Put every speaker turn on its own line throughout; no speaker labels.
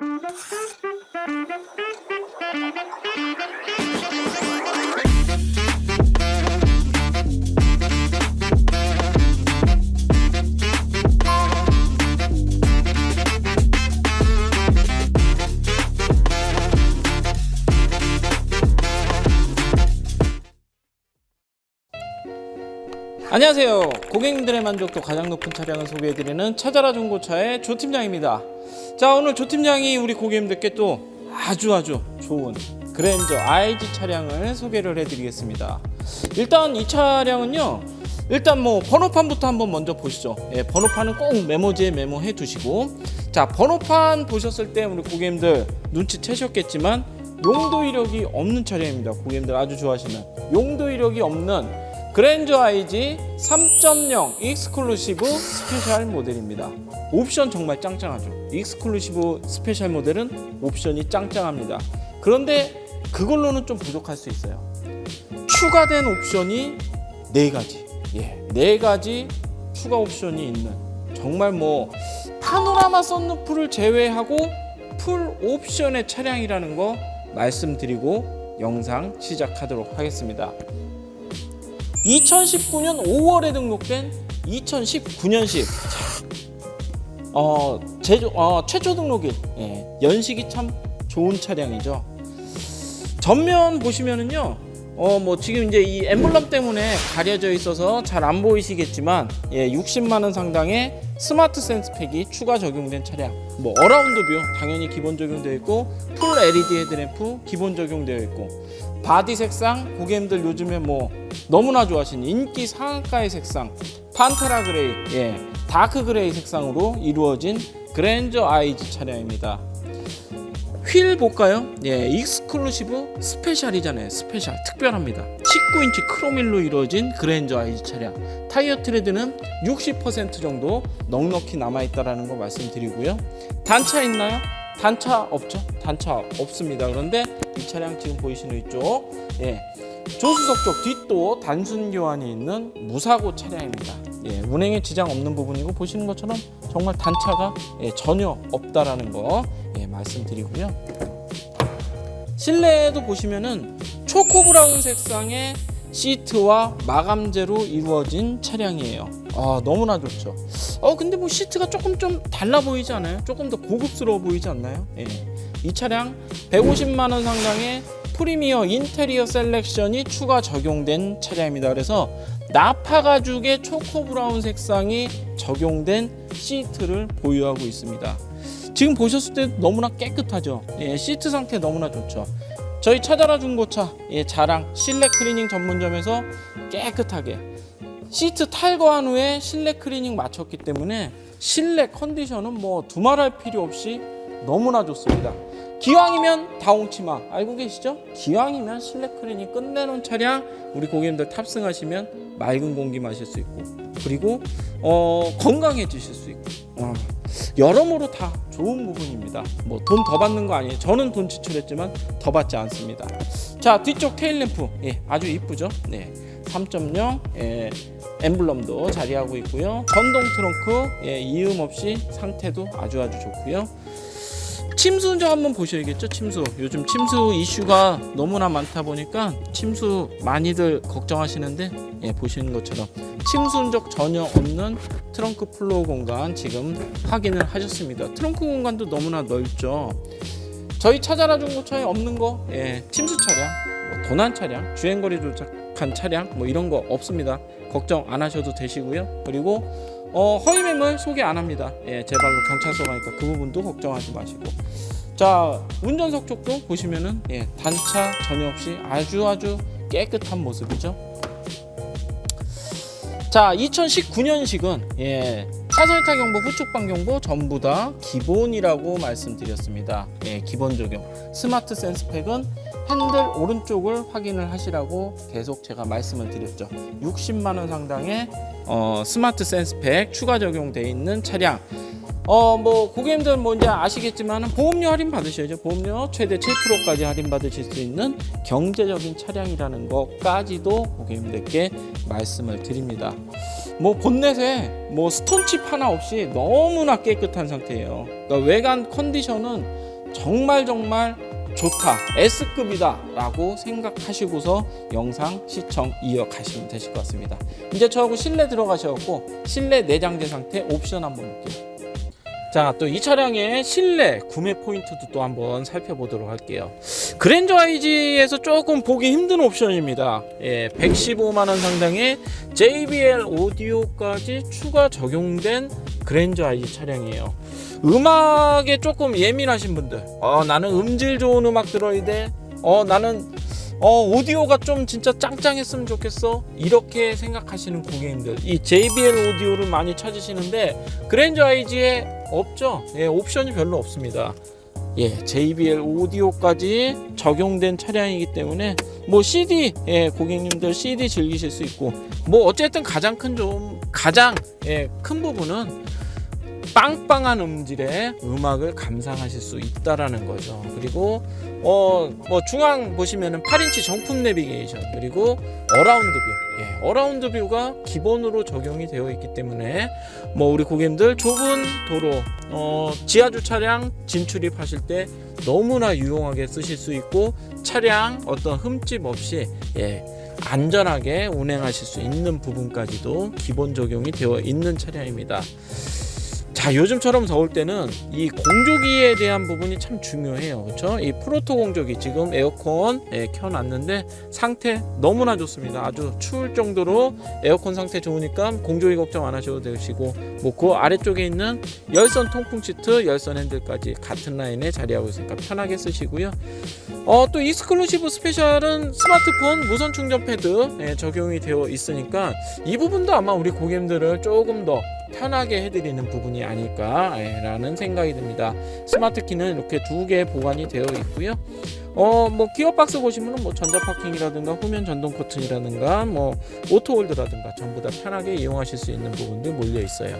Thank you. 안녕하세요. 고객님들의 만족도 가장 높은 차량을 소개해드리는 찾아라 중고차의 조 팀장입니다. 자 오늘 조 팀장이 우리 고객님들께 또 아주 아주 좋은 그랜저 IG 차량을 소개를 해드리겠습니다. 일단 이 차량은요. 일단 뭐 번호판부터 한번 먼저 보시죠. 예, 번호판은 꼭 메모지에 메모해 두시고 자 번호판 보셨을 때 우리 고객님들 눈치채셨겠지만 용도 이력이 없는 차량입니다. 고객님들 아주 좋아하시는 용도 이력이 없는 그랜저 IG 3.0 익스클루시브 스페셜 모델입니다. 옵션 정말 짱짱하죠. 익스클루시브 스페셜 모델은 옵션이 짱짱합니다. 그런데 그걸로는 좀 부족할 수 있어요. 추가된 옵션이 네 가지. 예, 네 가지 추가 옵션이 있는 정말 뭐 파노라마 썬루프를 제외하고 풀 옵션의 차량이라는 거 말씀드리고 영상 시작하도록 하겠습니다. 2019년 5월에 등록된 2019년식 어, 제조, 어, 최초 등록일 예, 연식이 참 좋은 차량이죠. 전면 보시면은요. 어 뭐 지금 이제 이 엠블럼 때문에 가려져 있어서 잘 안 보이시겠지만 예 60만 원 상당의 스마트 센스 팩이 추가 적용된 차량. 뭐 어라운드 뷰 당연히 기본 적용되어 있고 풀 LED 헤드램프 기본 적용되어 있고 바디 색상 고객님들 요즘에 뭐 너무나 좋아하시는 인기 상한가의 색상 판테라 그레이 예 다크 그레이 색상으로 이루어진 그랜저 IG 차량입니다. 휠 볼까요? 예, 익스클루시브 스페셜이잖아요. 스페셜 특별합니다. 19인치 크로밀로 이루어진 그랜저 IG 차량. 타이어 트레드는 60% 정도 넉넉히 남아 있다라는 거 말씀드리고요. 단차 있나요? 단차 없죠. 단차 없습니다. 그런데 이 차량 지금 보이시는 이쪽 예. 조수석 쪽 뒷도 단순 교환이 있는 무사고 차량입니다. 예, 운행에 지장 없는 부분이고 보시는 것처럼 정말 단차가 예, 전혀 없다라는 거 예, 말씀드리고요. 실내에도 보시면은 초코 브라운 색상의 시트와 마감재로 이루어진 차량이에요. 아 너무나 좋죠. 어 근데 뭐 시트가 조금 좀 달라 보이지 않아요? 조금 더 고급스러워 보이지 않나요? 예. 이 차량 150만 원 상당의 프리미어 인테리어 셀렉션이 추가 적용된 차량입니다. 그래서 나파 가죽의 초코 브라운 색상이 적용된 시트를 보유하고 있습니다. 지금 보셨을 때 너무나 깨끗하죠. 예, 시트 상태 너무나 좋죠. 저희 찾아라 중고차 예, 자랑 실내 클리닝 전문점에서 깨끗하게 시트 탈거한 후에 실내 클리닝 마쳤기 때문에 실내 컨디션은 뭐 두말할 필요 없이 너무나 좋습니다. 기왕이면 다홍치마 알고 계시죠? 기왕이면 실내 클리닝 끝내놓은 차량 우리 고객님들 탑승하시면 맑은 공기 마실 수 있고 그리고 어, 건강해지실 수 있고 어, 여러모로 다 좋은 부분입니다. 뭐 돈 더 받는 거 아니에요. 저는 돈 지출했지만 더 받지 않습니다. 자 뒤쪽 테일 램프 예, 아주 이쁘죠? 네, 3.0 예, 엠블럼도 자리하고 있고요. 전동 트렁크 예, 이음 없이 상태도 아주 아주 좋고요. 침수 운전 한번 보셔야겠죠 침수. 요즘 침수 이슈가 너무나 많다 보니까 침수 많이들 걱정하시는데 예, 보시는 것처럼 침수 흔적 전혀 없는 트렁크 플로어 공간 지금 확인을 하셨습니다. 트렁크 공간도 너무나 넓죠. 저희 찾아라 중고차에 없는 거 예, 침수 차량 뭐 도난 차량 주행거리 조작한 차량 뭐 이런 거 없습니다. 걱정 안 하셔도 되시고요. 그리고 어, 허위 매물 소개 안 합니다. 예, 제 발로 경찰서 가니까 그 부분도 걱정하지 마시고. 자, 운전석 쪽도 보시면은 예, 단차 전혀 없이 아주 아주 깨끗한 모습이죠. 자, 2019년식은 예, 차선이타 경보, 후측방 경보 전부 다 기본이라고 말씀드렸습니다. 예, 기본 적용. 스마트 센스 팩은 핸들 오른쪽을 확인을 하시라고 계속 제가 말씀을 드렸죠. 60만 원 상당의 어, 스마트 센스 팩 추가 적용돼 있는 차량. 어 뭐 고객님들 뭐 이제 아시겠지만 보험료 할인 받으셔야죠. 보험료 최대 7%까지 할인 받으실 수 있는 경제적인 차량이라는 것까지도 고객님들께 말씀을 드립니다. 뭐 본넷에 뭐 스톤칩 하나 없이 너무나 깨끗한 상태예요. 그러니까 외관 컨디션은 정말 정말 좋다 S급이다 라고 생각하시고서 영상 시청 이어가시면 되실 것 같습니다. 이제 저하고 실내 들어가셔갖고 실내 내장재 상태 옵션 한번 볼게요. 자 또 이 차량의 실내 구매 포인트도 또 한번 살펴보도록 할게요. 그랜저 IG에서 조금 보기 힘든 옵션입니다. 예, 115만 원 상당의 JBL 오디오까지 추가 적용된 그랜저 IG 차량이에요. 음악에 조금 예민하신 분들. 어 나는 음질 좋은 음악 들어야 돼 어 나는 어 오디오가 좀 진짜 짱짱했으면 좋겠어. 이렇게 생각하시는 고객님들. 이 JBL 오디오를 많이 찾으시는데 그랜저 IG에 없죠? 예 옵션이 별로 없습니다. 예 JBL 오디오까지 적용된 차량이기 때문에 뭐 CD 예 고객님들 CD 즐기실 수 있고. 뭐 어쨌든 가장 큰 좀 가장 예, 큰 부분은 빵빵한 음질의 음악을 감상하실 수 있다라는 거죠. 그리고 어 뭐 중앙 보시면은 8인치 정품 내비게이션 그리고 어라운드 뷰, 예, 어라운드 뷰가 기본으로 적용이 되어 있기 때문에 뭐 우리 고객님들 좁은 도로, 어 지하 주차량 진출입하실 때 너무나 유용하게 쓰실 수 있고 차량 어떤 흠집 없이 예. 안전하게 운행하실 수 있는 부분까지도 기본 적용이 되어 있는 차량입니다. 자 요즘처럼 더울 때는 이 공조기에 대한 부분이 참 중요해요. 그렇죠? 이 프로토 공조기 지금 에어컨 예, 켜놨는데 상태 너무나 좋습니다. 아주 추울 정도로 에어컨 상태 좋으니까 공조기 걱정 안 하셔도 되시고 뭐 그 아래쪽에 있는 열선 통풍 시트 열선 핸들까지 같은 라인에 자리하고 있으니까 편하게 쓰시고요. 어, 또 익스클루시브 스페셜은 스마트폰 무선 충전 패드 예, 적용이 되어 있으니까 이 부분도 아마 우리 고객님들을 조금 더 편하게 해드리는 부분이 아닐까라는 생각이 듭니다. 스마트 키는 이렇게 두 개 보관이 되어 있고요. 어, 뭐 기어 박스 보시면은 뭐 전자 파킹이라든가 후면 전동 커튼이라든가 뭐 오토 홀드라든가 전부 다 편하게 이용하실 수 있는 부분들 몰려 있어요.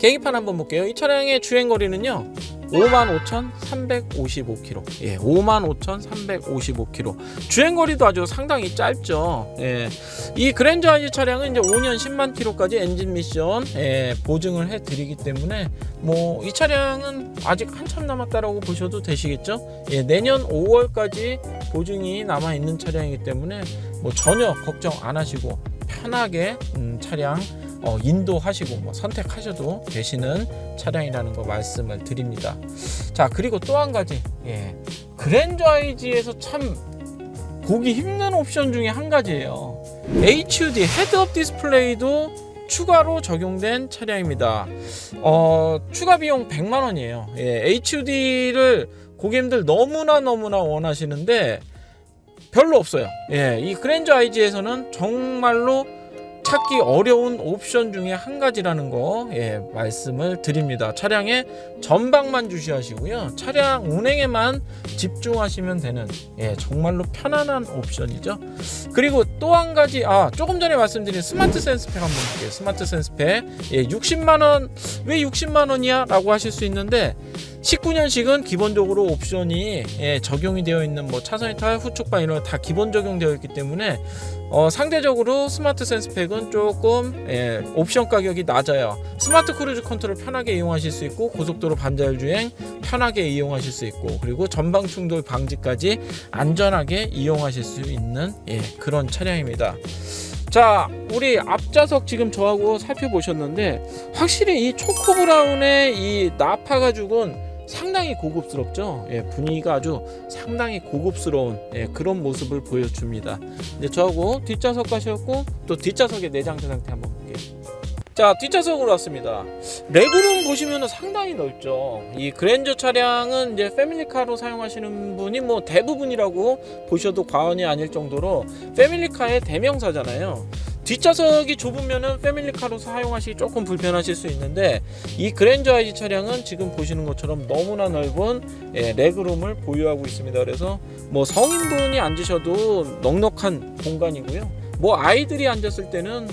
계기판 한번 볼게요. 이 차량의 주행 거리는요. 55,355km. 예, 55,355km. 주행 거리도 아주 상당히 짧죠. 예. 이 그랜저 아이 차량은 이제 5년 10만 킬로까지 엔진 미션 예, 보증을 해 드리기 때문에 뭐 이 차량은 아직 한참 남았다라고 보셔도 되시겠죠? 예, 내년 5월까지 보증이 남아 있는 차량이기 때문에 뭐 전혀 걱정 안 하시고 편하게 음, 차량 어, 인도하시고 뭐 선택하셔도 되시는 차량이라는 거 말씀을 드립니다. 자 그리고 또 한 가지 예, 그랜저 IG에서 참 보기 힘든 옵션 중에 한 가지예요. HUD 헤드업 디스플레이도 추가로 적용된 차량입니다. 어, 추가 비용 100만 원이에요. 예, HUD를 고객님들 너무나 너무나 원하시는데 별로 없어요. 예, 이 그랜저 IG에서는 정말로 찾기 어려운 옵션 중에 한 가지라는 거 예, 말씀을 드립니다. 차량의 전방만 주시하시고요. 차량 운행에만 집중하시면 되는 예, 정말로 편안한 옵션이죠. 그리고 또 한 가지 아 조금 전에 말씀드린 스마트 센스팩 한번 볼게요. 스마트 센스팩 예, 60만 원 왜 60만 원이야 라고 하실 수 있는데 19년식은 기본적으로 옵션이 예, 적용이 되어 있는 뭐 차선 이탈, 후촉반 이런 거다 기본 적용되어 있기 때문에 어, 상대적으로 스마트 센스팩은 조금 예, 옵션 가격이 낮아요. 스마트 크루즈 컨트롤 편하게 이용하실 수 있고 고속도로 반자율 주행 편하게 이용하실 수 있고 그리고 전방 충돌 방지까지 안전하게 이용하실 수 있는 예, 그런 차량입니다. 자, 우리 앞좌석 지금 저하고 살펴보셨는데 확실히 이 초코 브라운의 이 나파 가 죽은 상당히 고급스럽죠. 예, 분위기가 아주 상당히 고급스러운 예, 그런 모습을 보여줍니다. 이제 저하고 뒷좌석 가셨고 또 뒷좌석의 내장재 상태 한번 볼게요. 자 뒷좌석으로 왔습니다. 레그룸 보시면 상당히 넓죠. 이 그랜저 차량은 이제 패밀리카로 사용하시는 분이 뭐 대부분이라고 보셔도 과언이 아닐 정도로 패밀리카의 대명사잖아요. 뒷좌석이 좁으면은 패밀리카로 사용하시기 조금 불편하실 수 있는데 이 그랜저 아이지 차량은 지금 보시는 것처럼 너무나 넓은 예, 레그룸을 보유하고 있습니다. 그래서 뭐 성인분이 앉으셔도 넉넉한 공간이고요. 뭐 아이들이 앉았을 때는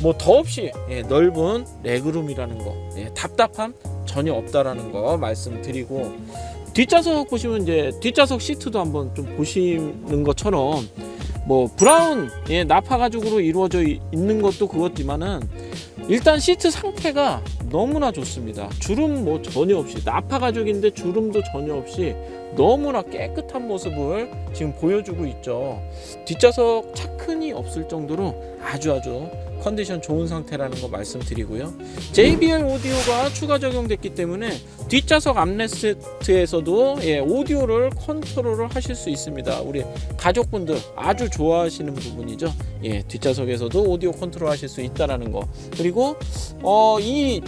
뭐 더없이 예, 넓은 레그룸이라는 거 예, 답답함 전혀 없다라는 거 말씀드리고 뒷좌석 보시면 이제 뒷좌석 시트도 한번 좀 보시는 것처럼 뭐 브라운 예, 나파 가죽으로 이루어져 이- 있는 것도 그렇지만은 일단 시트 상태가 너무나 좋습니다. 주름 뭐 전혀 없이 나파 가죽인데 주름도 전혀 없이 너무나 깨끗한 모습을 지금 보여주고 있죠. 뒷좌석 차큰이 없을 정도로 아주 아주 컨디션 좋은 상태라는 거 말씀드리고요. JBL 오디오가 추가 적용됐기 때문에 뒷좌석 암레스트에서도 예, 오디오를 컨트롤을 하실 수 있습니다. 우리 가족분들 아주 좋아하시는 부분이죠. 예, 뒷좌석에서도 오디오 컨트롤 하실 수 있다라는 거. 그리고 어, 이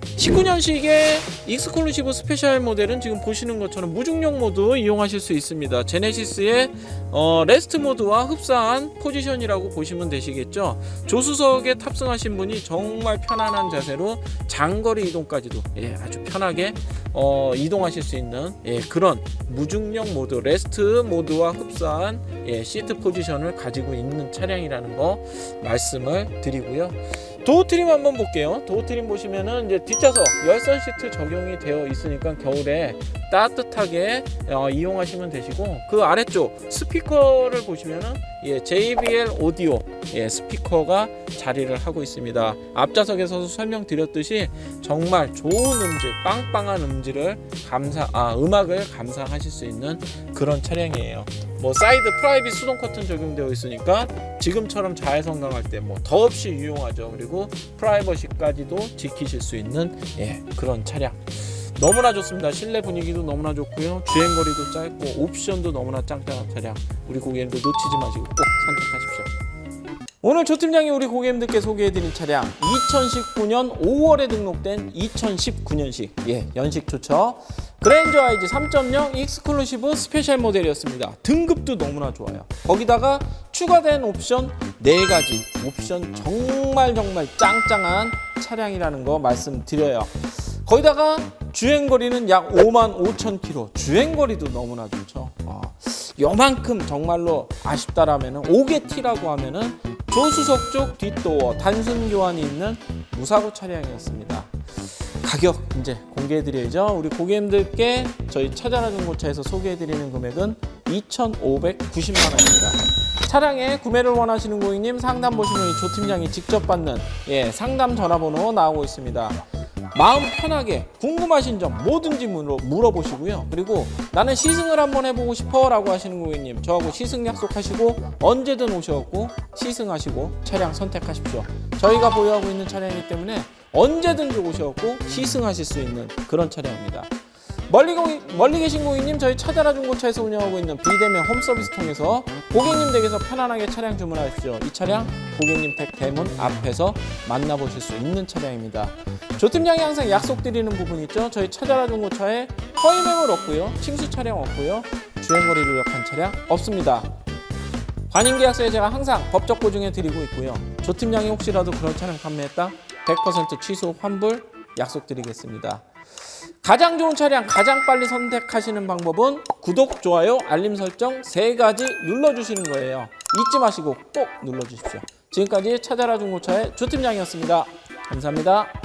19년식의 익스클루시브 스페셜 모델은 지금 보시는 것처럼 무중력 모드 이용하실 수 있습니다. 제네시스의 어, 레스트 모드와 흡사한 포지션이라고 보시면 되시겠죠. 조수석에 탑승하신 분이 정말 편안한 자세로 장거리 이동까지도 예, 아주 편하게 어, 이동하실 수 있는 예, 그런 무중력 모드, 레스트 모드와 흡사한 예, 시트 포지션을 가지고 있는 차량이라는 거 말씀을 드리고요. 도어 트림 한번 볼게요. 도어 트림 보시면은 이제 뒷좌석 열선 시트 적용이 되어 있으니까 겨울에 따뜻하게 어, 이용하시면 되시고 그 아래쪽 스피커를 보시면은 예, JBL 오디오 예, 스피커가 자리를 하고 있습니다. 앞좌석에서도 설명드렸듯이 정말 좋은 음질, 빵빵한 음질을 감상, 아 음악을 감상하실 수 있는 그런 차량이에요. 뭐 사이드 프라이빗 수동 커튼 적용되어 있으니까 지금처럼 자외선 강할 때 뭐 더없이 유용하죠. 그리고 프라이버시까지도 지키실 수 있는 예, 그런 차량. 너무나 좋습니다. 실내 분위기도 너무나 좋고요. 주행 거리도 짧고 옵션도 너무나 짱짱한 차량. 우리 고객님들 놓치지 마시고 꼭 선택하십시오. 오늘 조 팀장이 우리 고객님들께 소개해드린 차량 2019년 5월에 등록된 2019년식 예 연식 좋죠 그랜저 IG 3.0 익스클루시브 스페셜 모델이었습니다. 등급도 너무나 좋아요. 거기다가 추가된 옵션 4가지. 옵션 정말 정말 짱짱한 차량이라는 거 말씀드려요. 거기다가 주행거리는 약 5만 5천 킬로. 주행거리도 너무나 좋죠. 어, 요만큼 정말로 아쉽다라면은 5개티라고 하면은 조수석 쪽 뒷도어 단순 교환이 있는 무사고 차량이었습니다. 가격 이제 공개해드려야죠. 우리 고객님들께 저희 찾아라 중고차에서 소개해드리는 금액은 2,590만 원입니다. 차량의 구매를 원하시는 고객님 상담 보시면 이조 팀장이 직접 받는 예, 상담 전화번호 나오고 있습니다. 마음 편하게 궁금하신 점 뭐든지 물어, 물어 보시고요. 그리고 나는 시승을 한번 해보고 싶어 라고 하시는 고객님 저하고 시승 약속하시고 언제든 오셔갖고 시승하시고 차량 선택하십시오. 저희가 보유하고 있는 차량이기 때문에 언제든지 오셔갖고 시승하실 수 있는 그런 차량입니다. 멀리, 고, 멀리 계신 고객님 저희 찾아라 중고차에서 운영하고 있는 비대면 홈서비스 통해서 고객님 댁에서 편안하게 차량 주문하십시오. 이 차량 고객님 댁 대문 앞에서 만나보실 수 있는 차량입니다. 조 팀장이 항상 약속드리는 부분 있죠. 저희 찾아라 중고차에 허위 매물 없고요. 침수 차량 없고요. 주행거리 누락한 차량 없습니다. 관인 계약서에 제가 항상 법적 보증해 드리고 있고요. 조 팀장이 혹시라도 그런 차량 판매했다 100% 취소 환불 약속드리겠습니다. 가장 좋은 차량 가장 빨리 선택하시는 방법은 구독, 좋아요, 알림 설정 세 가지 눌러주시는 거예요. 잊지 마시고 꼭 눌러주십시오. 지금까지 찾아라 중고차의 조팀장이었습니다. 감사합니다.